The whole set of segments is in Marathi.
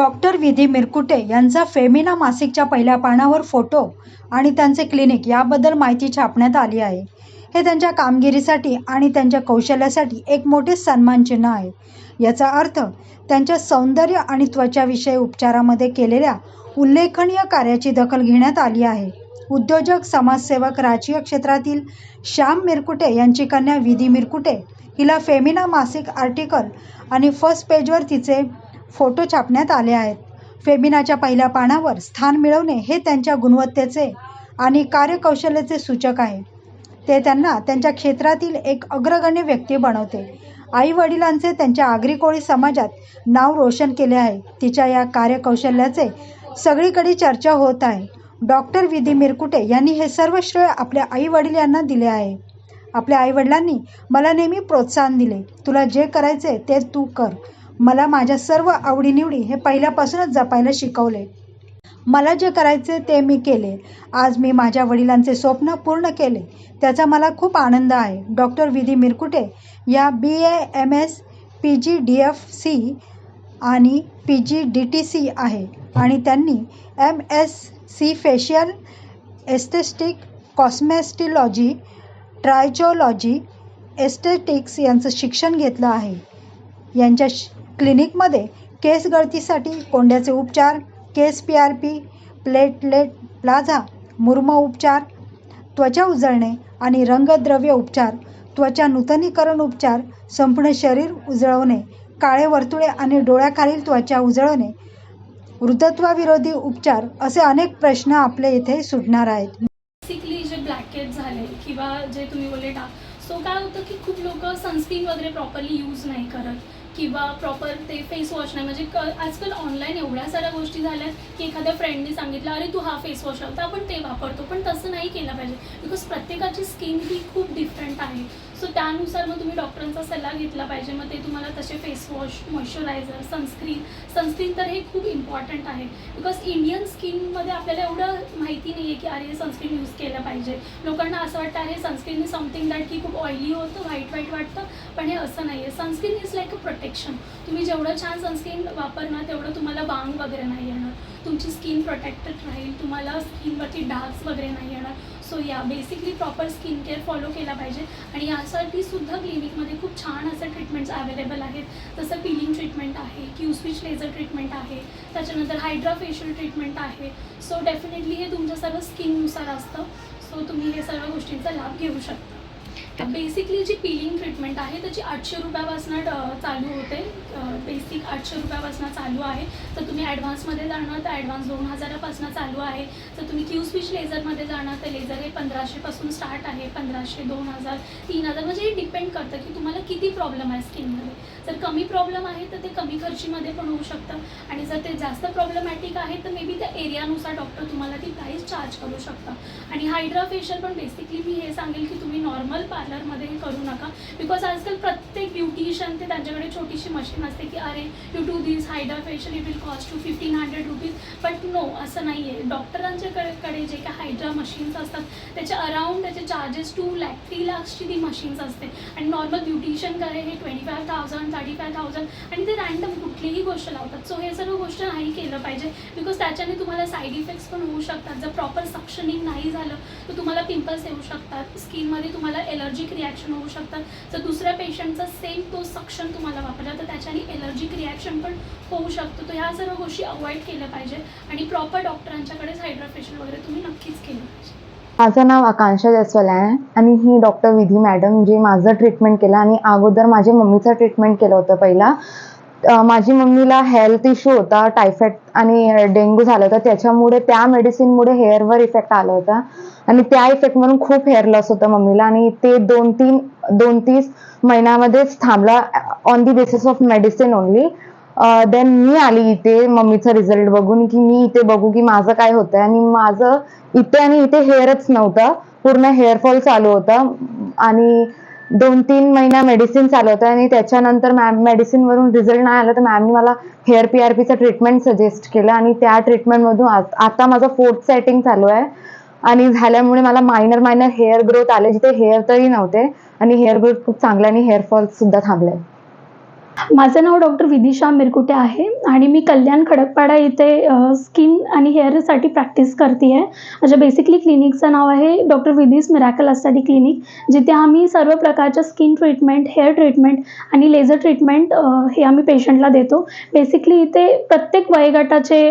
डॉक्टर विधी मिरकुटे यांचा फेमिना मासिकच्या पहिल्या पानावर फोटो आणि त्यांचे क्लिनिक याबद्दल माहिती छापण्यात आली आहे. हे त्यांच्या कामगिरीसाठी आणि त्यांच्या कौशल्यासाठी एक मोठे सन्मानचिन्ह आहे. याचा अर्थ त्यांच्या सौंदर्य आणि त्वचाविषयी उपचारामध्ये केलेल्या उल्लेखनीय कार्याची दखल घेण्यात आली आहे. उद्योजक समाजसेवक राजकीय क्षेत्रातील श्याम मिरकुटे यांची कन्या विधी मिरकुटे हिला फेमिना मासिक आर्टिकल आणि फर्स्ट पेजवर तिचे फोटो छापण्यात आले आहेत. फेमिनाच्या पहिल्या पानावर स्थान मिळवणे हे त्यांच्या गुणवत्तेचे आणि कार्यकौशल्याचे सूचक आहे. ते त्यांना त्यांच्या क्षेत्रातील एक अग्रगण्य व्यक्ती बनवते. आई वडिलांचे त्यांच्या आगरी कोळी समाजात नाव रोशन केले आहे. तिच्या या कार्यकौशल्याचे सगळीकडे चर्चा होत आहे. डॉक्टर विधी मिरकुटे यांनी हे सर्व श्रेय आपल्या आई वडील यांना दिले आहे. आपल्या आईवडिलांनी मला नेहमी प्रोत्साहन दिले. तुला जे करायचे ते तू कर. मला माझ्या सर्व आवडीनिवडी हे पहिल्यापासूनच जपायला शिकवले. मला जे करायचे ते मी केले. आज मी माझ्या वडिलांचे स्वप्न पूर्ण केले. त्याचा मला खूप आनंद आहे. डॉक्टर विधी मिरकुटे या B A M S P G D F C आणि P G D T C आहे आणि त्यांनी M S C facial aesthetic cosmetology trichology aesthetics यांचं शिक्षण घेतलं आहे. यांच्या श क्लिनिकमध्ये केस गळतीसाठी कोंड्याचे उपचार केस P R P platelet plasma Murmu उपचार त्वचा उजळणे आणि रंगद्रव्य उपचार त्वचा नूतनीकरण उपचार संपूर्ण शरीर उजळवणे काळे वर्तुळे आणि डोळ्याखालील त्वचा उजळवणे वृद्धत्वाविरोधी उपचार असे अनेक प्रश्न आपल्या इथे सुटणार आहेत. बेसिकली जे ब्लॅकेट झाले किंवा जे तुम्ही बोलले सो काय होतं की खूप लोक सनस्क्रीन वगैरे प्रॉपरली यूज नाही करत. किंवा प्रॉपर ते फेस वॉश नाही. म्हणजे क आजकाल ऑनलाईन एवढ्या साऱ्या गोष्टी झाल्या की एखाद्या फ्रेंडने सांगितलं अरे तू हा फेस वॉश लावतो आपण ते वापरतो. पण तसं नाही केलं पाहिजे. बिकॉज प्रत्येकाची स्किन ही खूप डिफरंट आहे. सो त्यानुसार मग तुम्ही डॉक्टरांचा सल्ला घेतला पाहिजे. मग ते तुम्हाला तसे फेसवॉश मॉइश्चरायझर सनस्क्रीन सनस्क्रीन तर हे खूप इम्पॉर्टंट आहे. बिकॉज इंडियन स्किनमध्ये आपल्याला एवढं माहिती नाही आहे की अरे सनस्क्रीन यूज केलं पाहिजे. लोकांना असं वाटतं अरे सनस्क्रीन इज समथिंग दॅट की खूप ऑइली होतं व्हाईट व्हाईट वाटतं. पण हे असं नाही आहे sunscreen is like a protection तुम्ही जेवढं छान सनस्क्रीन वापरणार तेवढं तुम्हाला बांग वगैरे नाही येणार. तुमची स्किन प्रोटेक्टेड राहील तुम्हाला स्किनवरती डार्क्स वगैरे नाही येणार. So yeah basically proper skin care follow केला पाहिजे. आणि यासाठी सुद्धा क्लिनिकमध्ये खूप छान असे ट्रीटमेंट्स अवेलेबल आहेत. जसं पिलिंग ट्रीटमेंट आहे क्यू स्विच लेझर ट्रीटमेंट आहे. त्याच्यानंतर हायड्रा फेशियल ट्रीटमेंट आहे. सो डेफिनेटली हे तुमच्या सर्व स्किननुसार असतं. सो तुम्ही हे सर्व गोष्टींचा लाभ घेऊ शकता. बेसिकली जी पिलिंग ट्रीटमेंट आहे त्याची आठशे रुपयापासून चालू होते. बेसिक आठशे रुपयापासून चालू आहे. तर तुम्ही ॲडव्हान्समध्ये जाणार तर ॲडव्हान्स दोन हजारापासून चालू आहे. तर तुम्ही क्यू स्विच लेझरमध्ये जाणार तर लेझर हे पंधराशेपासून स्टार्ट आहे. पंधराशे दोन हजार तीन हजार. म्हणजे हे डिपेंड करतं की तुम्हाला किती प्रॉब्लेम आहे स्किनमध्ये जर कमी प्रॉब्लेम आहे तर ते कमी खर्चीमध्ये पण होऊ शकतं. आणि जर ते जास्त प्रॉब्लेमॅटिक आहे तर मे बी त्या एरियानुसार डॉक्टर तुम्हाला ती प्राईस चार्ज करू शकतं. आणि हायड्रा फेशियल पण बेसिकली मी हे सांगेल की तुम्ही नॉर्मल पार्लरमध्ये पार्लरमध्येही करू नका. बिकॉज आजकाल प्रत्येक ब्युटिशियन ते त्यांच्याकडे छोटीशी मशीन असते की अरे you do this hydra facial it will cost two fifteen hundred rupees but no असं नाही आहे डॉक्टरांच्याकडे कडे जे काही हायड्रा मशीन्स असतात त्याचे अराउंड त्याचे चार्जेस टू लॅक थ्री लॅक्सची ती मशीन्स असते. आणि नॉर्मल ब्युटिशियनकडे हे twenty five thousand thirty five thousand आणि ते रँडम कुठलीही गोष्ट लावतात. सो हे सर्व गोष्ट नाही केलं पाहिजे. बिकॉज त्याच्याने तुम्हाला साईड इफेक्ट्स पण होऊ शकतात. जर प्रॉपर सक्शनिंग नाही झालं तर तुम्हाला पिंपल्स येऊ शकतात. स्किनमध्ये तुम्हाला एलर्जी एलर्जिक रिॲक्शन होऊ शकतात. जर दुसऱ्या पेशंटचा सेम तो सक्शन तुम्हाला वापरला तर त्याच्याने एलर्जिक रिॲक्शन पण होऊ शकतो. तर ह्या सर्व गोष्टी अवॉइड केल्या पाहिजे आणि प्रॉपर डॉक्टरांच्याकडेच हायड्राफेशियल वगैरे तुम्ही नक्कीच केलं पाहिजे. माझं नाव आकांक्षा जयस्वाल आहे आणि ही डॉक्टर विधी मॅडम जी माझं ट्रीटमेंट केलं आणि अगोदर माझ्या मम्मीचं ट्रीटमेंट केलं होतं पहिला. माझी मम्मीला हेल्थ इश्यू होता टायफॉइड आणि डेंग्यू झालं होतं. त्याच्यामुळे त्या मेडिसिनमुळे हेअरवर इफेक्ट आला होता. आणि त्या इफेक्ट म्हणून खूप हेअर लॉस होतं मम्मीला. आणि ते दोन तीन दोन तीस महिन्यामध्येच थांबला on the basis of medicine only then मी आली इथे मम्मीचा रिझल्ट बघून की मी इथे बघू की माझं काय होतंय. आणि माझं इथे आणि इथे हेअरच नव्हतं. पूर्ण हेअरफॉल चालू होता. आणि दोन तीन महिना मेडिसिन चालू होतं आणि त्याच्यानंतर मॅम मेडिसिन वरून रिझल्ट नाही आला तर मॅमनी मला हेअर पी आर पीचं ट्रीटमेंट सजेस्ट केलं आणि त्या ट्रीटमेंटमधून आता माझं फोर्थ सेटिंग चालू आहे. आणि झाल्यामुळे मला मायनर मायनर हेअर ग्रोथ आले जिथे हेअर तरी नव्हते आणि हेअर ग्रोथ खूप चांगलं आणि हेअरफॉल सुद्धा थांबले माझं नाव डॉक्टर विदिशा मिरकुटे आहे आणि मी कल्याण खडकपाडा इथे स्किन आणि हेअरसाठी प्रॅक्टिस करते आहे माझ्या बेसिकली क्लिनिकचं नाव आहे डॉक्टर विदीस मिरॅकल अस्टडी क्लिनिक जिथे आम्ही सर्व प्रकारच्या स्किन ट्रीटमेंट हेअर ट्रीटमेंट आणि लेझर ट्रीटमेंट हे आम्ही पेशंटला देतो. बेसिकली इथे प्रत्येक वयोगटाचे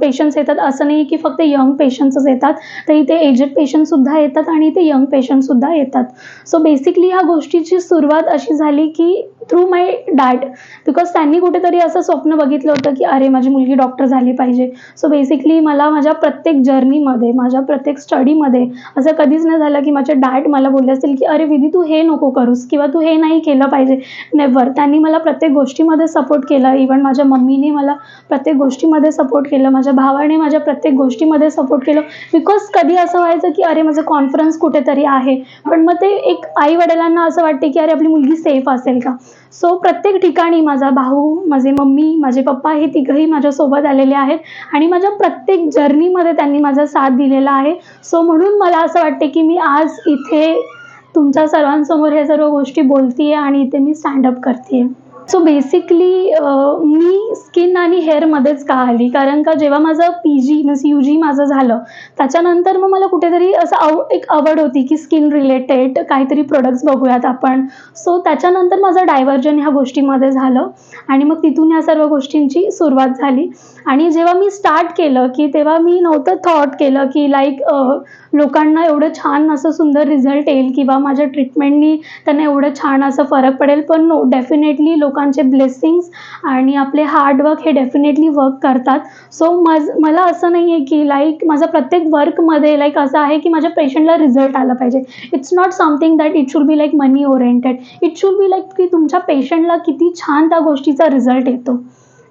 पेशंट्स येतात. असं नाही की फक्त यंग पेशंट्सच येतात तर इथे एजेड पेशंटसुद्धा येतात आणि इथे यंग पेशंटसुद्धा येतात. सो बेसिकली ह्या गोष्टीची सुरुवात अशी झाली की थ्रू माय डॅड बिकॉज त्यांनी कुठेतरी असं स्वप्न बघितलं होतं की अरे माझी मुलगी डॉक्टर झाली पाहिजे. सो बेसिकली मला माझ्या प्रत्येक जर्नीमध्ये माझ्या प्रत्येक स्टडीमध्ये असं कधीच नाही झालं की माझे डॅड मला बोलले असतील की अरे विधी तू हे नको करूस किंवा तू हे नाही केलं पाहिजे. नेवर त्यांनी मला प्रत्येक गोष्टीमध्ये सपोर्ट केला. इवन माझ्या मम्मीने मला प्रत्येक गोष्टीमध्ये सपोर्ट केलं. माझ्या भावाने माझ्या प्रत्येक गोष्टीमध्ये सपोर्ट केलं. बिकॉज कधी असं व्हायचं की अरे माझं कॉन्फरन्स कुठेतरी आहे. पण मग ते एक आई वडिलांना असं वाटते की अरे आपली मुलगी सेफ असेल का? सो प्रत्येक ठिकाणी माझा भाऊ माझे मम्मी माझे पप्पा हे तिघंही माझ्यासोबत आलेले आहेत आणि माझ्या प्रत्येक जर्नीमध्ये त्यांनी माझा साथ दिलेला आहे. सो म्हणून मला असं वाटते की मी आज इथे तुमच्या सर्वांसमोर ह्या सर्व गोष्टी बोलते आहे आणि इथे मी स्टँडअप करते आहे सो बेसिकली uh, मी स्किन आणि हेअरमध्येच का आली कारण का जेव्हा माझं P G means U G माझं झालं त्याच्यानंतर मग मला कुठेतरी असं आव एक आवड होती की स्किन रिलेटेड काहीतरी प्रोडक्ट्स बघूयात आपण. सो त्याच्यानंतर माझं डायव्हर्जन ह्या गोष्टीमध्ये झालं आणि मग तिथून ह्या सर्व गोष्टींची सुरुवात झाली. आणि जेव्हा मी स्टार्ट केलं की तेव्हा मी नव्हतं थॉट केलं की लाईक uh, लोकांना एवढं छान असं सुंदर रिझल्ट येईल किंवा माझ्या ट्रीटमेंटनी त्यांना एवढं छान असं फरक पडेल. पण नो डेफिनेटली लोकांचे ब्लेसिंग्स आणि आपले हार्डवर्क हे डेफिनेटली वर्क करतात. सो माझ मला असं नाही आहे की लाईक माझं प्रत्येक वर्कमध्ये लाईक असं आहे की माझ्या पेशंटला रिझल्ट आला पाहिजे. It's not something that it should be like money oriented it should be like की तुमच्या पेशंटला किती छान त्या गोष्टीचा रिझल्ट येतो.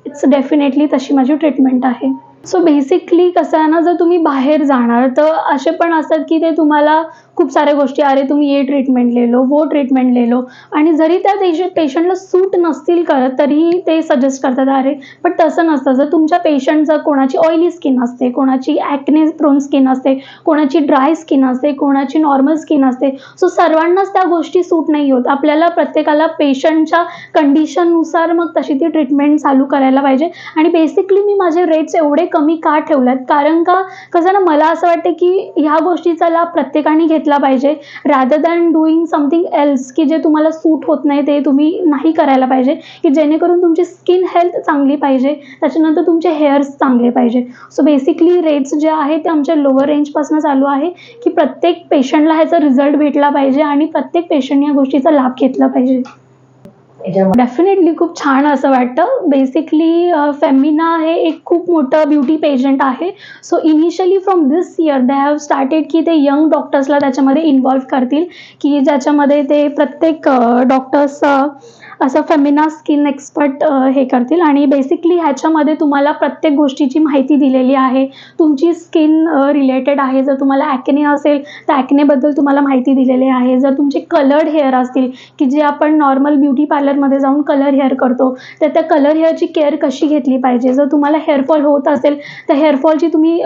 इट्स डेफिनेटली तशी माझी ट्रीटमेंट आहे. सो बेसिकली कसं आहे ना जर तुम्ही बाहेर जाणार तर असे पण असतात की ते तुम्हाला खूप साऱ्या गोष्टी. अरे तुम्ही ये ट्रीटमेंट ले लो वो ट्रीटमेंट ले लो आणि जरी त्या पेशंट पेशंटला सूट नसतील करत तरीही ते सजेस्ट करतात अरे पण तसं नसतं. जर तुमच्या पेशंटचं कोणाची ऑइली स्किन असते कोणाची ॲक्ने प्रोन स्किन असते कोणाची ड्राय स्किन असते कोणाची नॉर्मल स्किन असते सो सर्वांनाच त्या गोष्टी सूट नाही होत. आपल्याला प्रत्येकाला पेशंटच्या कंडिशननुसार मग तशी ती ट्रीटमेंट चालू करायला पाहिजे. आणि बेसिकली मी माझे रेट्स एवढे कमी का ठेवल्यात? कारण का कसं ना मला असं वाटतं की ह्या गोष्टीचा लाभ प्रत्येकाने घेत घेतला पाहिजे. Rather than doing something else की जे तुम्हाला सूट होत नाही ते तुम्ही नाही करायला पाहिजे. की जेणेकरून तुमची स्किन हेल्थ चांगली पाहिजे त्याच्यानंतर तुमचे हेअर्स चांगले पाहिजे. सो बेसिकली रेट्स जे आहेत ते आमच्या लोअर रेंजपासून चालू आहे की प्रत्येक पेशंटला ह्याचा रिझल्ट भेटला पाहिजे आणि प्रत्येक पेशंटने या गोष्टीचा लाभ घेतला पाहिजे. डेफिनेटली खूप छान असं वाटतं. बेसिकली फेमिना हे एक खूप मोठं ब्युटी पेजंट आहे. So initially from this year they have started की ते यंग डॉक्टर्सला त्याच्यामध्ये इन्वॉल्व करतील. की ज्याच्यामध्ये ते प्रत्येक डॉक्टर्स असं फेमिना स्किन एक्सपर्ट हे करतील. आणि बेसिकली ह्याच्यामध्ये तुम्हाला प्रत्येक गोष्टीची माहिती दिलेली आहे. तुमची स्किन रिलेटेड आहे. जर तुम्हाला ॲक्ने असेल तर ॲक्नेबद्दल तुम्हाला माहिती दिलेली आहे. जर तुमचे कलर्ड हेअर असतील की जे आपण नॉर्मल ब्युटी पार्लरमध्ये जाऊन कलर हेअर करतो तर त्या कलर हेअरची केअर कशी घेतली पाहिजे? जर तुम्हाला हेअरफॉल होत असेल तर हेअरफॉलची तुम्ही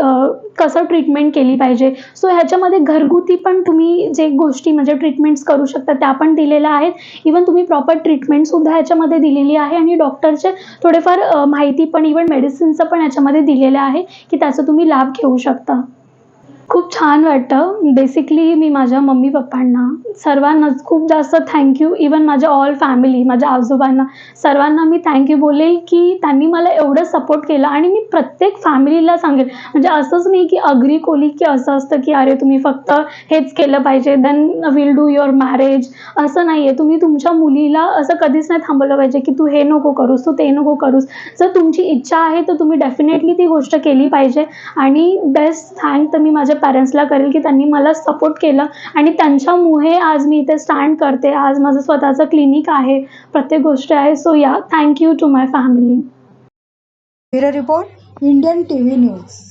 कसं ट्रीटमेंट केली पाहिजे? सो ह्याच्यामध्ये घरगुती पण तुम्ही जे गोष्टी म्हणजे ट्रीटमेंट्स करू शकता त्या पण दिलेल्या आहेत. इवन तुम्ही प्रॉपर ट्रीटमेंट सुद्धा याच्यामध्ये दिलेली आहे आणि डॉक्टरचे थोडेफार माहिती पण इवन मेडिसिनचं पण याच्यामध्ये दिलेलं आहे की त्याचा तुम्ही लाभ घेऊ शकता. खूप छान वाटतं. बेसिकली मी माझ्या मम्मी पप्पांना सर्वांनाच खूप जास्त थँक्यू इवन माझ्या ऑल फॅमिली माझ्या आजोबांना सर्वांना मी थँक्यू बोलेल की त्यांनी मला एवढं सपोर्ट केलं आणि मी प्रत्येक फॅमिलीला सांगेल. म्हणजे असंच नाही की अग्री कोली की असं असतं की अरे तुम्ही फक्त हेच केलं पाहिजे then will do your marriage असं नाही आहे तुम्ही तुमच्या मुलीला असं कधीच नाही थांबवलं पाहिजे की तू हे नको करूस तू ते नको करूस. जर तुमची इच्छा आहे तर तुम्ही डेफिनेटली ती गोष्ट केली पाहिजे. आणि बेस्ट थँक तर मी माझ्या पॅरेंट्सला करेल की त्यांनी मला सपोर्ट केलं आणि त्यांच्यामुळे आज मी इथे स्टँड करते. आज माझं स्वतःचं क्लिनिक आहे. प्रत्येक गोष्ट आहे. So yeah thank you to my family bureau report Indian T V news.